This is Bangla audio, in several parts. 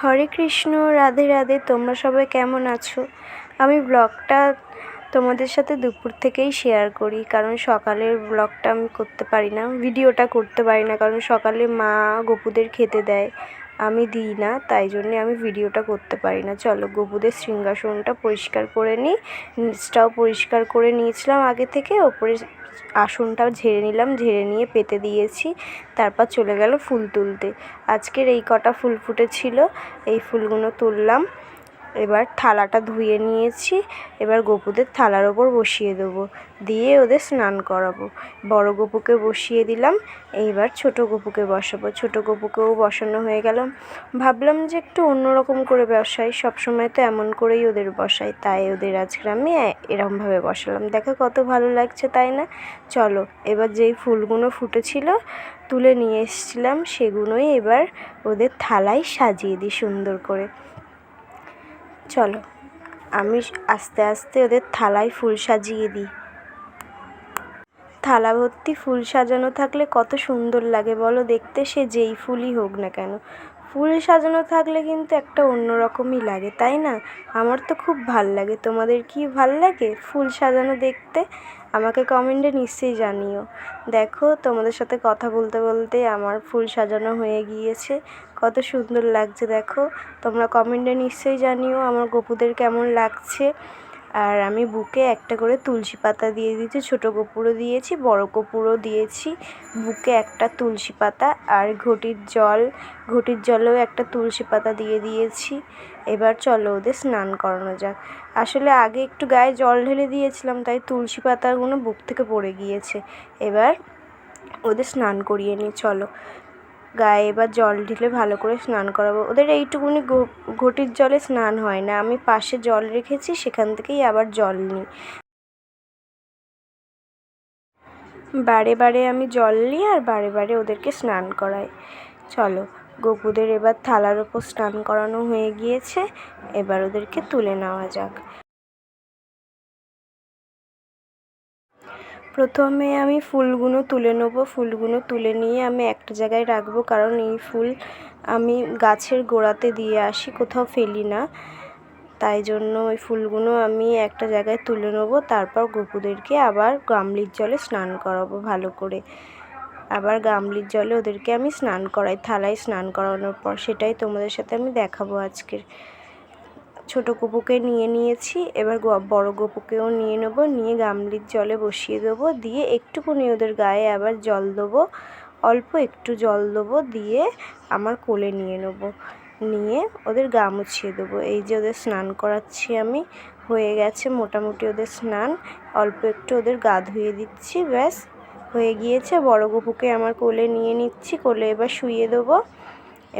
হরে কৃষ্ণ, রাধে রাধে, তোমরা সবাই কেমন আছো? আমি ব্লগটা তোমাদের সাথে দুপুর থেকেই শেয়ার করি, কারণ সকালের ব্লগটা আমি করতে পারি না, ভিডিওটা করতে পারি না, কারণ সকালে মা গপুদের খেতে দেয়। আমি দিই না, তাই জন্যে আমি ভিডিওটা করতে পারি না। চলো গোবুদের সিংহাসনটা পরিষ্কার করে নিই নিচটাও পরিষ্কার করে নিয়েছিলাম আগে থেকে। ওপরে আসনটাও ঝেড়ে নিলাম, ঝেড়ে নিয়ে পেতে দিয়েছি। তারপর চলে গেল ফুল তুলতে। আজকের এই কটা ফুল ফুটেছিল, এই ফুলগুলো তুললাম। এবার থালাটা ধুয়ে নিয়েছি। এবার গপুদের থালার ওপর বসিয়ে দেবো। দিয়ে ওদের স্নান করাবো। বড় গপুকে বসিয়ে দিলাম। এইবার ছোট গপুকে বসাবো। ছোট গপুকেও বসানো হয়ে গেল। ভাবলাম যে একটু অন্যরকম করে বসাই। সবসময় তো এমন করেই ওদের বসাই। তাই ওদের আজকে আমি এরকমভাবে বসালাম। দেখো কত ভালো লাগছে, তাই না? চলো, এবার যেই ফুলগুলো ফুটেছিল, তুলে নিয়ে এসেছিলাম, সেগুলোই এবার ওদের থালায় সাজিয়ে দিই সুন্দর করে। চলো, আমি আস্তে আস্তে ওদের থালায় ফুল সাজিয়ে দিই। থালা ভর্তি ফুল সাজানো থাকলে কত সুন্দর লাগে, বলো দেখতে সে যেই ফুলই হোক না কেন। ফুল সাজানো থাকলে কিন্তু একটা অন্য রকমই লাগে, তাই না? আমার তো খুব ভালো লাগে। তোমাদের কি ভালো লাগে ফুল সাজানো দেখতে? আমাকে কমেন্টে নিশ্চয়ই জানিও। দেখো, তোমাদের সাথে কথা বলতে বলতে আমার ফুল সাজানো হয়ে গিয়েছে। কত সুন্দর লাগছে, দেখো। তোমরা কমেন্টে নিশ্চয়ই জানিও আমার গপুদের কেমন লাগছে। আর আমি বুকে একটা করে তুলসী পাতা দিয়ে দিয়েছি, ছোটো কপুরও দিয়েছি, বড় কপুরও দিয়েছি। বুকে একটা তুলসী পাতা আর ঘটির জল, ঘটির জলেও একটা তুলসী পাতা দিয়ে দিয়েছি। এবার চলো ওদের স্নান করানো যাক। আসলে আগে একটু গায়ে জল ঢেলে দিয়েছিলাম, তাই তুলসী পাতাগুলো বুক থেকে পড়ে গিয়েছে। এবার ওদের স্নান করিয়ে নিই, চলো। গায়ে এবার জল ঢেলে ভালো করে স্নান করাবো। ওদের এইটুকুনি ঘটির জলে স্নান হয় না। আমি পাশে জল রেখেছি, সেখান থেকেই আবার জল নিই। বারে বারে আমি জল নিই আর বারে বারে ওদেরকে স্নান করাই। চলো, গপুদের এবার থালার ওপর স্নান করানো হয়ে গিয়েছে। এবার ওদেরকে তুলে নেওয়া যাক। প্রথমে আমি ফুলগুলো তুলে নেব। ফুলগুলো তুলে নিয়ে আমি একটা জায়গায় রাখব, কারণ এই ফুল আমি গাছের গোড়াতে দিয়ে আসি, কোথাও ফেলি না। তাই জন্য ওই ফুলগুলো আমি একটা জায়গায় তুলে নেব, তারপর গপুদেরকে আবার গামলির জলে স্নান করাবো ভালো করে। আবার গামলির জলে ওদেরকে আমি স্নান করাই, থালায় স্নান করানোর পর সেটাই তোমাদের সাথে আমি দেখাবো আজকের। ছোটো গপুকে নিয়ে নিয়েছি, এবার বড় গপুকেও নিয়ে নেব, নিয়ে গামলির জলে বসিয়ে দেবো, দিয়ে একটুকুনি ওদের গায়ে আবার জল দেবো, অল্প একটু জল দেবো, দিয়ে আমার কোলে নিয়ে নেব, নিয়ে ওদের গা মুছিয়ে দেবো। এই যে ওদের স্নান করাচ্ছি আমি, হয়ে গেছে মোটামুটি ওদের স্নান, অল্প একটু ওদের গা ধুয়ে দিচ্ছি, ব্যাস, হয়ে গিয়েছে। বড় গপুকে আমার কোলে নিয়ে নিচ্ছি, কোলে এবার শুইয়ে দেবো,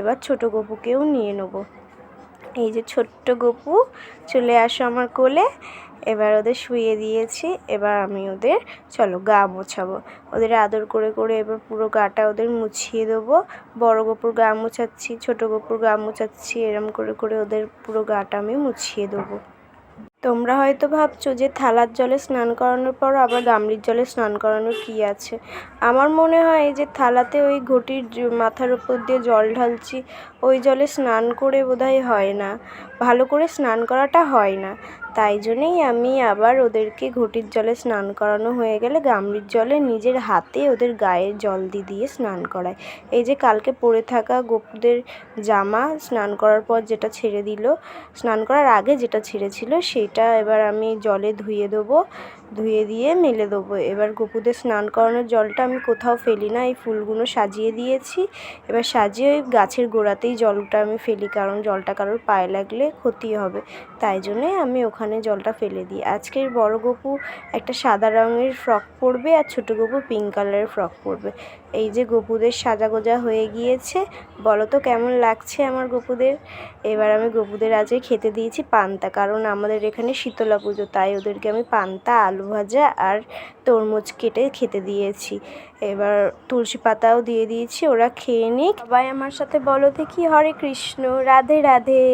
এবার ছোট গপুকেও নিয়ে নেব। এই যে ছোট্ট গপু, চলে আসো আমার কোলে। এবার ওদের শুয়ে দিয়েছি, এবার আমি ওদের, চলো গা মোছাবো। ওদের আদর করে করে এবার পুরো গাটা ওদের মুছিয়ে দেবো। বড় গপুর গা মোছাচ্ছি, ছোট গপুর গা মোছাচ্ছি, এরম করে করে ওদের পুরো গাটা আমি মুছিয়ে দেবো। তোমরা হয়তো ভাবছ যে থালার জলে স্নান করানোর পর আবার গামলির জলে স্নান করানোর কী আছে? আমার মনে হয় যে থালাতে ওই ঘটির মাথার উপর দিয়ে জল ঢালছি, ওই জলে স্নান করে বোধহয় হয় না। ভালো করে স্নান করাটা হয় না। তাই জন্যেই আমি আবার ওদেরকে ঘটির জলে স্নান করানো হয়ে গেলে গামলির জলে নিজের হাতে ওদের গায়ে জল দিয়ে দিয়ে স্নান করাই। এই যে কালকে পরে থাকা গপুদের জামা স্নান করার পর যেটা ছেড়ে দিল, স্নান করার আগে যেটা ছেড়েছিল সেটা এবার আমি জলে ধুয়ে দেবো, ধুয়ে দিয়ে মেলে দেবো। এবার গপুদের স্নান করানোর জলটা আমি কোথাও ফেলি না, এই ফুলগুলো সাজিয়ে দিয়েছি। এবার সাজিয়ে ওই গাছের গোড়াতেই জলটা আমি ফেলি, কারণ জলটা কারোর পায়ে লাগলে ক্ষতি হবে। তাই জন্যে আমি ওখানে জলটা ফেলে দিই। আজকের বড় গপু একটা সাদা রঙের ফ্রক পরবে আর ছোটো গপু পিঙ্ক কালারের ফ্রক পরবে। এই যে গপুদের সাজাগোজা হয়ে গিয়েছে বলো তো কেমন লাগছে আমার গপুদের? এবার আমি গপুদের আজকে খেতে দিয়েছি পান্তা, কারণ আমাদের এখানে শীতলা পুজো, তাই ওদেরকে আমি পান্তা, আলু ভাজা আর তরমুজ কেটে খেতে দিয়েছি। এবার তুলসী পাতাও দিয়ে দিয়েছি, ওরা খেয়ে নিক। সবাই আমার সাথে বলো দেখি হরে কৃষ্ণ, রাধে রাধে।